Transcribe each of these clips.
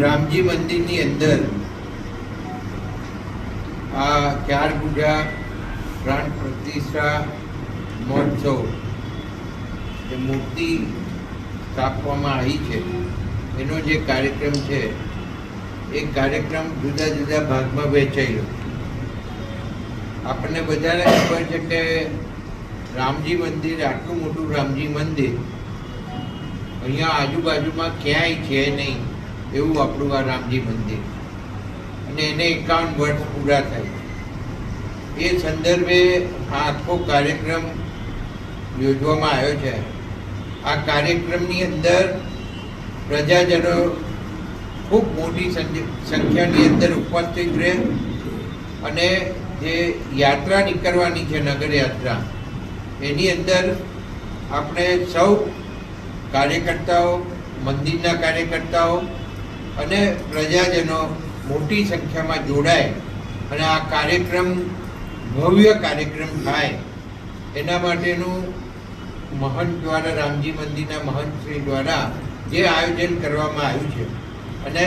રામજી મંદિરની અંદર આ ચાર પૂજા પ્રાણ પ્રતિષ્ઠા મહોત્સવ જે મૂર્તિ સ્થાપવામાં આવી છે. એનો જે કાર્યક્રમ છે, એ કાર્યક્રમ જુદા જુદા ભાગમાં વહેંચાયેલો. આપણને બધાને ખબર છે કે રામજી મંદિર, આટલું મોટું રામજી મંદિર અહીંયા આજુબાજુમાં ક્યાંય છે નહીં. એવું આપણું આ રામજી મંદિર. અને એને એકાવન વર્ષ પૂરા થાય. એ સંદર્ભે આખો કાર્યક્રમ યોજવામાં આવ્યો છે. આ કાર્યક્રમની અંદર પ્રજાજનો ખૂબ મોટી સંખ્યાની અંદર ઉપસ્થિત રહે અને જે યાત્રા નીકળવાની છે નગરયાત્રા, એની અંદર આપણે સૌ કાર્યકર્તાઓ, મંદિરના કાર્યકર્તાઓ અને પ્રજાજનો મોટી સંખ્યામાં જોડાય અને આ કાર્યક્રમ, ભવ્ય કાર્યક્રમ થાય, એના માટેનું મહંત દ્વારા, રામજી મંદિરના મહંત શ્રી દ્વારા જે આયોજન કરવામાં આવ્યું છે. અને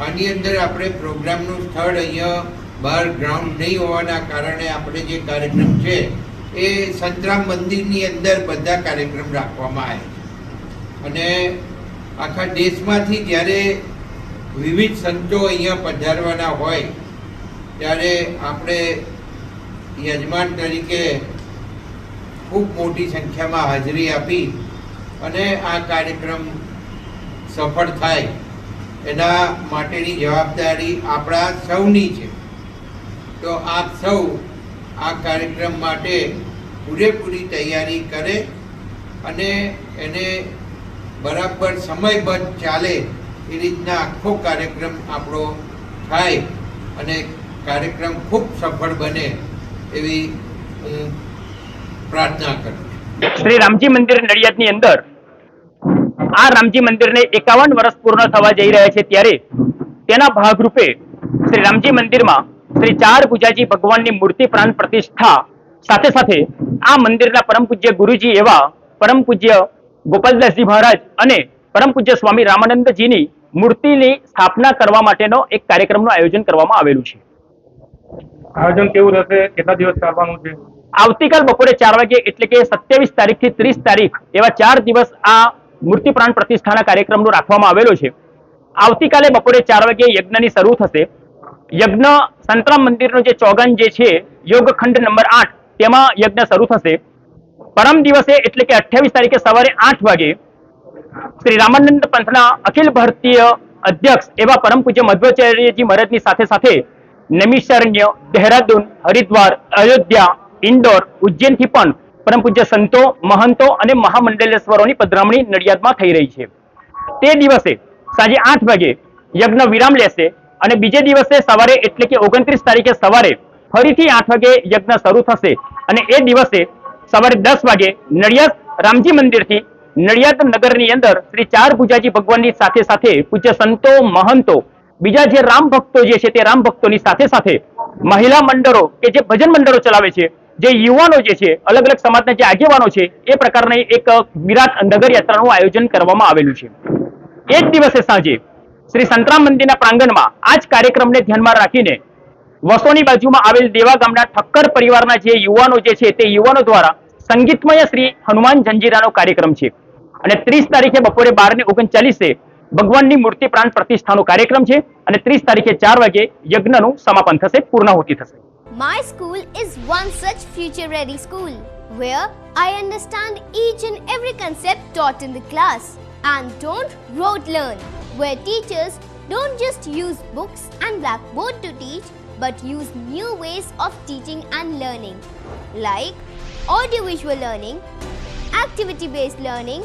આની અંદર આપણે પ્રોગ્રામનું સ્થળ અહીંયા બહાર ગ્રાઉન્ડ નહીં હોવાના કારણે આપણે જે કાર્યક્રમ છે, એ સંતરામ મંદિરની અંદર બધા કાર્યક્રમ રાખવામાં આવે છે. અને આખા દેશમાંથી જ્યારે વિવિધ સંતો અહીંયા પધારવાના હોય, ત્યારે આપણે યજમાન તરીકે ખૂબ મોટી સંખ્યામાં હાજરી આપી અને આ કાર્યક્રમ સફળ થાય, એના માટેની જવાબદારી આપણા સૌની છે. તો આપ સૌ આ કાર્યક્રમ માટે પૂરેપૂરી તૈયારી કરે અને એને બરાબર સમયબદ્ધ ચાલે એ રીતના આખો કાર્યક્રમ આપણો થાય અને કાર્યક્રમ ખૂબ સફળ બને એવી હું પ્રાર્થના કરું શ્રી રામજી મંદિર નડિયાદની અંદર આ રામજી મંદિરને એકાવન વર્ષ પૂર્ણ થવા જઈ રહ્યા છે ત્યારે તેના ભાગરૂપે શ્રી રામજી મંદિરમાં શ્રી ચાર પૂજાજી ભગવાનની મૂર્તિ પ્રાણ પ્રતિષ્ઠા સાથે સાથે આ મંદિરના પરમ પૂજ્ય ગુરુજી એવા પરમ પૂજ્ય ગોપાલદાસજી મહારાજ અને પરમ પૂજ્ય સ્વામી રામાનંદજીની મૂર્તિની સ્થાપના કરવા માટેનો એક કાર્યક્રમનું આયોજન કરવામાં આવેલું છે. આયોજન કેવું રહેશે? કેટલા દિવસ ચાલવાનું છે? આવતીકાલ બપોરે ચાર વાગે એટલે કે સત્યાવીસ તારીખથી ત્રીસ તારીખ એવા ચાર દિવસ આ મૂર્તિ પ્રાણ પ્રતિષ્ઠાના કાર્યક્રમનો રાખવામાં આવેલો છે. આવતીકાલે બપોરે ચાર વાગે યજ્ઞની શરૂ થશે. યજ્ઞ સંતરામ મંદિરનો જે ચોગન જે છે યોગખંડ નંબર આઠ તેમાં યજ્ઞ શરૂ થશે. પરમ દિવસે એટલે કે અઠ્યાવીસ તારીખે સવારે આઠ વાગે શ્રી રામાનંદ પંથના અખિલ ભારતીય અધ્યક્ષ એવા પરમ પૂજ્ય મધ્વાચાર્યજી મહારાજની સાથે સાથે નૈમિષારણ્ય દહેરાદૂન, હરિદ્વાર, અયોધ્યા, ઇન્દોર, ઉજ્જૈનથી પણ પરમ પૂજ્ય સંતો, મહંતો અને મહામંડલેશ્વરોની પધરામણી નડિયાદમાં થઈ રહી છે. તે દિવસે સાંજે આઠ વાગે યજ્ઞ વિરામ લેશે અને બીજે દિવસે સવારે એટલે કે ઓગણત્રીસ તારીખે સવારે ફરીથી આઠ વાગે યજ્ઞ શરૂ થશે અને એ દિવસે સવારે દસ વાગે નડિયાદ રામજી મંદિરથી નડિયાદ નગરની અંદર શ્રી ચાર પૂજાજી ભગવાનની સાથે સાથે પૂજ્ય સંતો, મહંતો, બીજા જે રામ ભક્તો જે છે તે રામ ભક્તોની સાથે સાથે મહિલા મંડળો કે જે ભજન મંડળો ચલાવે છે, જે યુવાનો જે છે, અલગ અલગ સમાજના જે આગેવાનો છે, એ પ્રકારની એક વિરાટ નગર યાત્રાનું આયોજન કરવામાં આવેલું છે. એ જ દિવસે સાંજે શ્રી સંતરામ મંદિરના પ્રાંગણમાં આ જ કાર્યક્રમને ધ્યાનમાં રાખીને વસોની બાજુમાં આવેલ દેવા ગામના ઠક્કર પરિવારના જે યુવાનો જે છે તે યુવાનો દ્વારા સંગીતમય શ્રી હનુમાન જંજીરાનો કાર્યક્રમ છે. અને ત્રીસ તારીખે બપોરે બાર ને ઓગણચાલીસે ભગવાનની મૂર્તિ પ્રાણ પ્રતિષ્ઠાનો કાર્યક્રમ છે અને ત્રીસ તારીખે ચાર વાગે યજ્ઞનું સમાપન થશે પૂર્ણાહુતિ થશે My school is one such future ready school where I understand each and every concept taught in the class and don't rote learn, where teachers don't just use books and blackboard to teach but use new ways of teaching and learning like audiovisual learning, activity based learning,